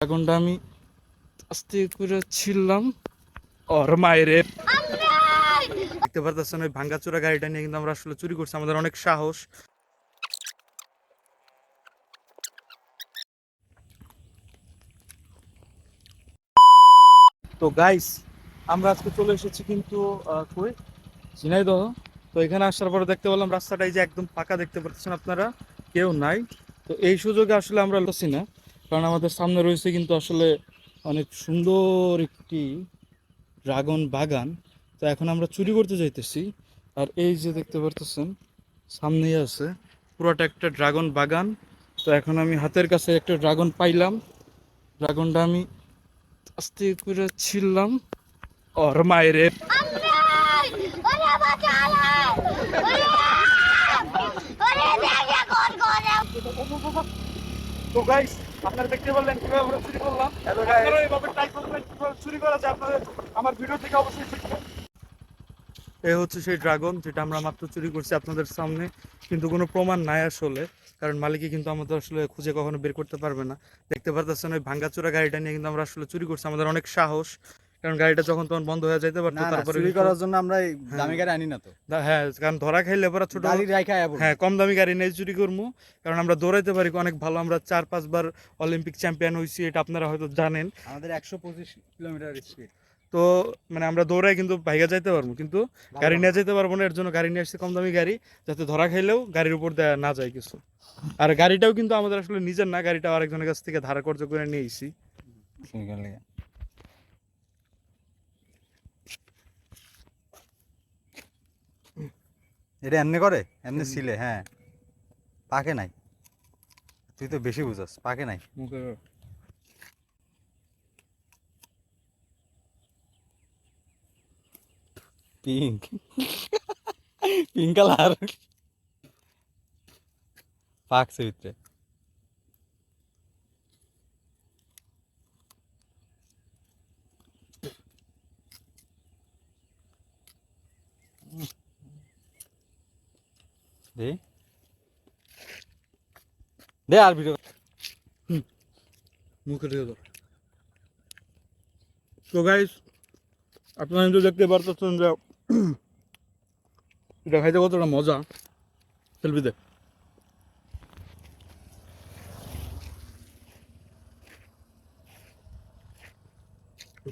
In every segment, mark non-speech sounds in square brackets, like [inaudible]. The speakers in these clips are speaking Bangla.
ড্রাগনটা আমি আস্তে করে ছিললাম ওর মায়েরে দেখতে পারতেছেন ওই ভাঙ্গাচোরা গাড়িটা নিয়ে কিন্তু আমরা আসলে চুরি করছি আমাদের অনেক সাহস। তো গাইস আমরা আজকে চলে এসেছি কিন্তু আহ, কই? ঝিনাইদহ। তো এখানে আসার পরে দেখতে পেলাম রাস্তাটাই যে একদম ফাঁকা দেখতে পাচ্ছেন আপনারা কেউ নাই। তো এই সুযোগে আসলে আমরা লসি না। কারণ আমাদের সামনে রয়েছে কিন্তু আসলে অনেক সুন্দর একটি ড্রাগন বাগান তো এখন আমরা চুরি করতে যাইতেছি আর এই যে দেখতে পারতেছেন সামনেই আছে পুরোটা একটা ড্রাগন বাগান তো এখন আমি হাতের কাছে একটা ড্রাগন পাইলাম ড্রাগনটা আমি আস্তে করে ছিললাম ওর মায়েরে তো গাইস আপনারা দেখতে পারলেন কীভাবে আমরা চুরি করলাম। আপনারা এইভাবে ট্রাই করবেন কীভাবে চুরি করা যায় আপনাদের আমার ভিডিও থেকে অবশ্যই শিখবেন এ হচ্ছে সেই ড্রাগন যেটা আমরা মাত্র চুরি করছি আপনাদের সামনে কিন্তু কোনো প্রমাণ নাই আসলে কারণ মালিকই কিন্তু আমাদের আসলে খুঁজে কখনো বের করতে পারবে না। দেখতে পারতেছেন ওই ভাঙ্গাচোরা গাড়িটা নিয়ে কিন্তু আমরা আসলে চুরি করছি আমাদের অনেক সাহস। কারণ গাড়িটা যখন তখন বন্ধ হয়ে যাইতে পারতো তারপরে চুরি করার জন্য আমরা হ্যাঁ। দামি গাড়ি আনি না তো। হ্যাঁ কারণ ধরা খাইলে পরে ছোট গাড়ি রাখা যাব হ্যাঁ কম দামি গাড়ি নেই চুরি করব কারণ আমরা দৌড়াইতে পারি অনেক ভালো। আমরা চার পাঁচবার অলিম্পিক চ্যাম্পিয়ন হয়েছি এটা আপনারা হয়তো জানেন। আমাদের একশো পঁচিশ কিলোমিটার স্পিড তো মানে আমরা দৌড়াই কিন্তু ভাইগা যাইতে পারব কিন্তু গাড়ি নিয়ে যেতে পারব না এর জন্য গাড়ি নিয়ে আসছে কম দামি গাড়ি যাতে ধরা খাইলেও গাড়ির উপর দেয়া না যায় কিছু। আর গাড়িটাও কিন্তু আমাদের আসলে নিজের না গাড়িটা আরেকজনের কাছ থেকে ধারা কর্য করে নিয়ে এটা এমনি করে? এমনি ছিলে হ্যাঁ। পাকে নাই। তুই তো বেশি বুঝাস পাকে নাই। পিঙ্ক। Pink colour. পাকছে ভিতরে। দে। দে আর ভিডিও মুখে দিয়ে দাও তো গাইস আপনারা কিন্তু দেখতে পারতেছেন যে [clears throat] এটা খাইতে কতটা মজা। সেলফিতে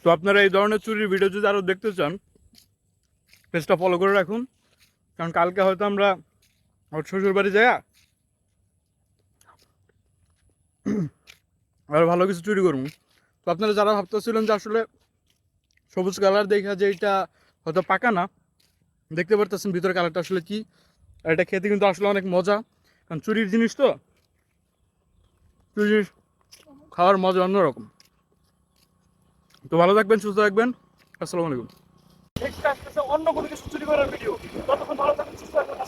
তো আপনারা এই ধরনের চুরির ভিডিও যদি আরও দেখতে চান পেজটা ফলো করে রাখুন। কারণ কালকে হয়তো আমরা আমার শ্বশুর বাড়ি যাই আর ভালো কিছু চুরি করব। তো আপনারা যারা ভাবতেছিলেন যে আসলে সবুজ কালার দেখা যে এটা হয়তো পাকা না, দেখতে পারতেছেন ভিতরে কালারটা আসলে কি। আর এটা খেতে কিন্তু আসলে অনেক মজা, কারণ চুরির জিনিস তো, চুরির খাওয়ার মজা অন্যরকম। তো ভালো থাকবেন, সুস্থ থাকবেন, আসসালামু আলাইকুম। অন্য কোনো কিছু চুরি করার ভিডিও ততক্ষণ ভালো থাকবেন, সুস্থ থাকবেন।